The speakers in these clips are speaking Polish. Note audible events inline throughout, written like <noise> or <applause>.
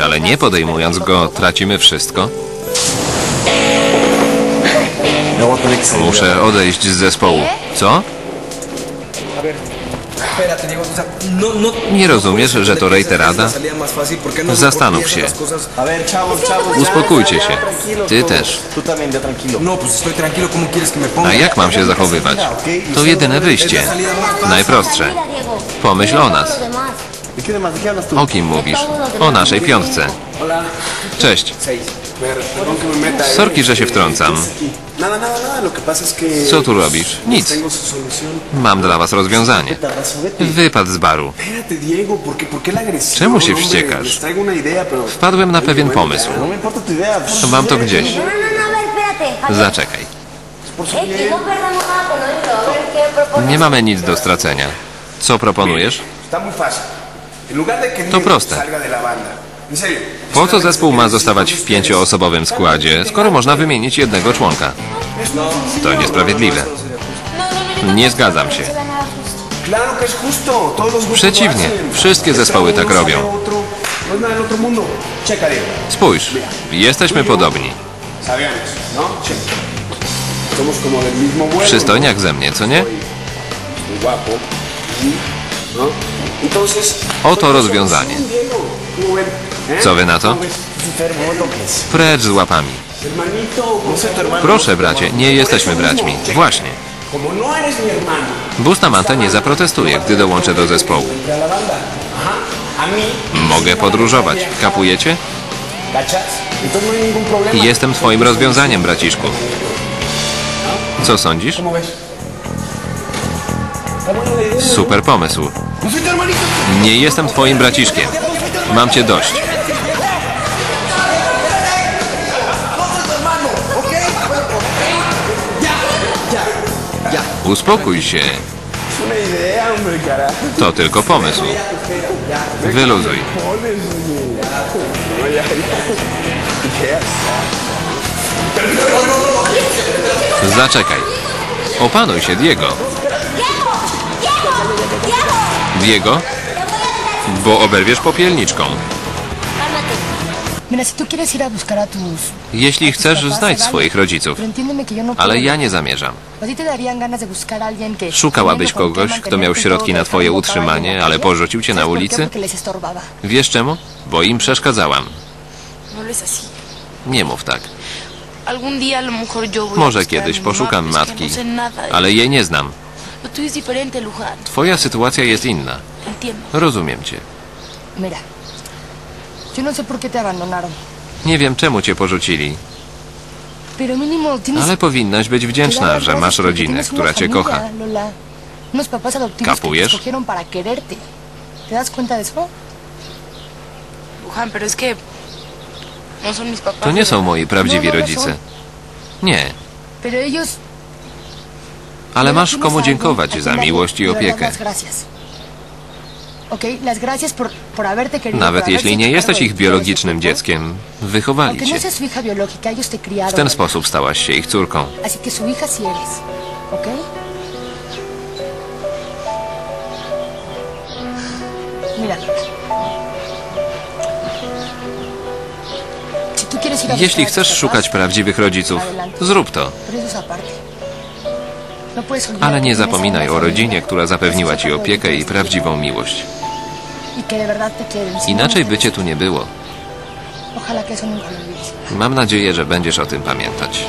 ale nie podejmując go, tracimy wszystko? Muszę odejść z zespołu. Co? No, no, Nie rozumiesz, że to no Zastanów się. Uspokójcie się. Ty też. No. A jak mam się zachowywać? To jedyne wyjście. Najprostsze. Pomyśl o nas. O kim mówisz? O naszej piątce. Cześć. Eh. Sorki, że się wtrącam. Co tu robisz? Nic. Mam dla was rozwiązanie. Wypad z baru. Czemu się wściekasz? Wpadłem na pewien pomysł. No mam to gdzieś. No, no, no. Zaczekaj. No. Nie mamy nic do stracenia. Co proponujesz? To proste. Po co zespół ma zostawać w pięcioosobowym składzie, skoro można wymienić jednego członka? To niesprawiedliwe. Nie zgadzam się. Przeciwnie, wszystkie zespoły tak robią. No. Spójrz, jesteśmy podobni. Sabíamos, ¿no? Przystojniak ze mnie, co nie? ¿No? Oto rozwiązanie. Co wy na to? Precz z łapami. Proszę, bracie, nie jesteśmy braćmi. Właśnie. Bustamante nie zaprotestuje, gdy dołączę do zespołu. Mogę podróżować. Kapujecie? Jestem twoim rozwiązaniem, braciszku. Co sądzisz? Super pomysł. Nie jestem twoim braciszkiem. Mam cię dość. Uspokój się. To tylko pomysł. Wyluzuj. Zaczekaj. Opanuj się, Diego. Diego? Bo oberwiesz popielniczką. Jeśli chcesz, znajdź swoich rodziców. No Ale ja nie zamierzam. ¿A ti te darían ganas de buscar a alguien que... Szukałabyś kogoś, kto miał środki na twoje dejando utrzymanie, ale porzucił cię na ulicy? Wiesz czemu? Bo im przeszkadzałam. No. Nie mów tak. Może kiedyś poszukam matki, No ale jej nie znam. Twoja sytuacja jest inna. Rozumiem cię. No Nie wiem, czemu cię porzucili, ale powinnaś być wdzięczna, że masz rodzinę, która cię kocha. Que no. To nie są moi prawdziwi No, rodzice. Nie. Ale masz komu dziękować za miłość i opiekę. Nawet jeśli nie jesteś ich biologicznym dzieckiem, wychowali cię. no criaron. W ten sposób stałaś się ich córką. Jeśli chcesz szukać prawdziwych rodziców, zrób to. Ale nie zapominaj o rodzinie, która zapewniła ci opiekę i prawdziwą miłość. Inaczej by cię tu nie było. Mam nadzieję, że będziesz o tym pamiętać.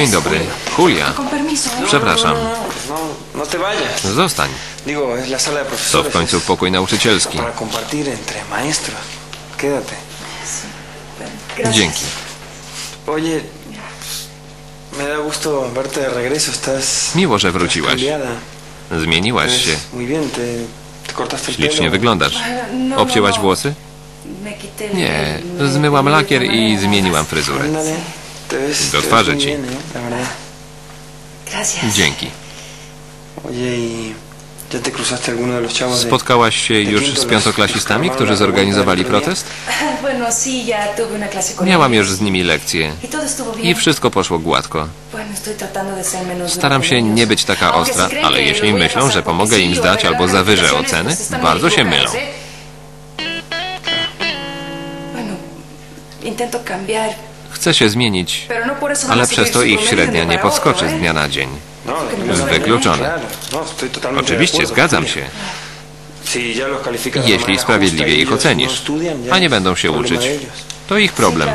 Dzień dobry. Julia, przepraszam. No, no vayas. Zostań. Digo, es la sala de To w końcu pokój nauczycielski. Dzięki. Miło, że wróciłaś. Zmieniłaś się. Eres Muy bien, te, ¿Te cortaste el Ślicznie wyglądasz. No, Obcięłaś no, no. włosy? Nie, zmyłam lakier i zmieniłam fryzurę. Do twarzy ci. Dzięki. Oye, ¿y ya te cruzaste alguno de los chavos de... Spotkałaś się już z piątoklasistami, którzy zorganizowali protest? <laughs> Miałam już z nimi lekcje i wszystko poszło gładko. Staram się nie być taka ostra, ale jeśli myślą, że pomogę im zdać albo zawyżę oceny, bardzo się mylą. intento cambiar, Chcę się zmienić, ale przez to ich średnia nie podskoczy z dnia na dzień. Wykluczone. Oczywiście, zgadzam się. Jeśli sprawiedliwie y ich ocenisz, a nie będą się uczyć, to ich problem.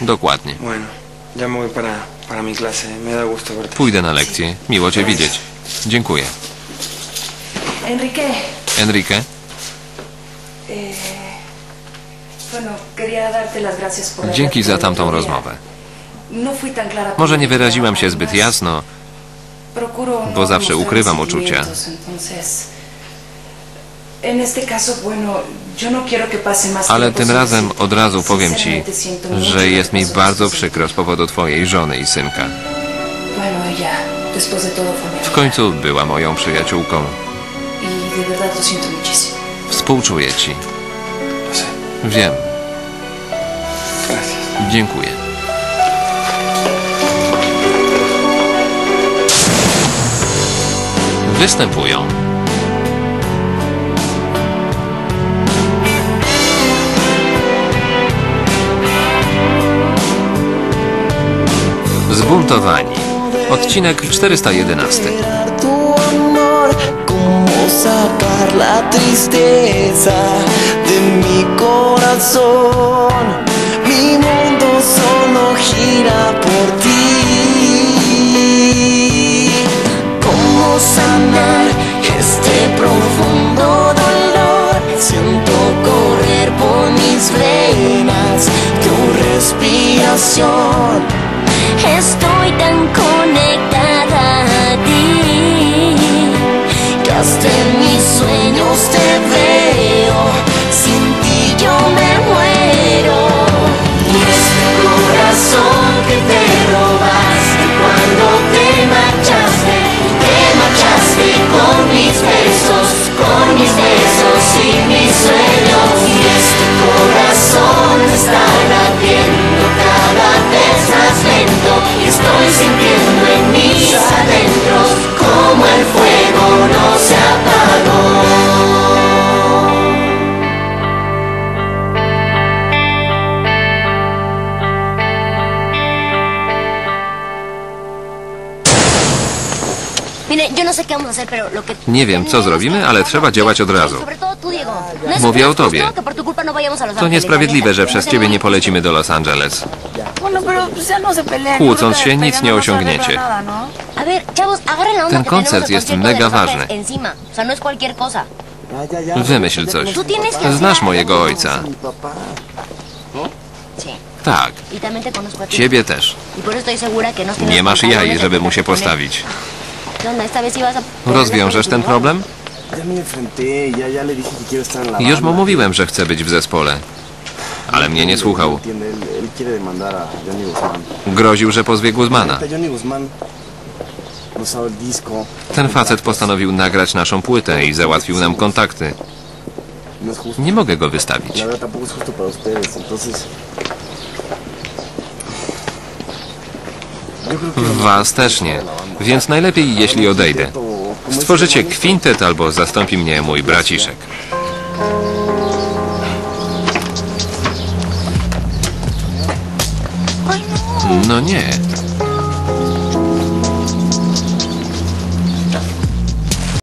Dokładnie. Pójdę na lekcję. Miło Cię widzieć. Dziękuję. Enrique, Enrique, dzięki za tamtą rozmowę. No Może nie wyraziłam się zbyt jasno, bo no zawsze ukrywam uczucia. no ale tym razem od razu powiem Ci, że jest mi bardzo przykro z powodu Twojej żony i synka. W końcu była moją przyjaciółką. Y. Współczuję Ci. Wiem. Dziękuję. Występują Zbuntowani. Odcinek 411. tu amor, cómo sacar corazón. Mis adentros como el fuego no se apagó. Mire, yo no sé qué vamos a hacer, pero lo que... Nie wiem, co zrobimy, ale trzeba działać od razu. Mówię no o tobie. no To niesprawiedliwe, że przez ciebie nie polecimy do Los Angeles. No peleen. Kłócąc się, nic nie osiągniecie. ¿no? Ten koncert jest mega ważny. No. Wymyśl coś. Znasz mojego ojca. Tak, Y ciebie też. Y no Nie masz jaj, żeby mu się postawić. Rozwiążesz ten problem? Już mu mówiłem, że chcę być w zespole. Ale mnie nie słuchał. Groził, że pozwie Guzmana. No. Ten facet postanowił nagrać naszą płytę i załatwił nam kontakty. No. Nie mogę go wystawić. Was też nie. Więc najlepiej, jeśli odejdę. Stworzycie kwintet albo zastąpi mnie mój braciszek. No nie.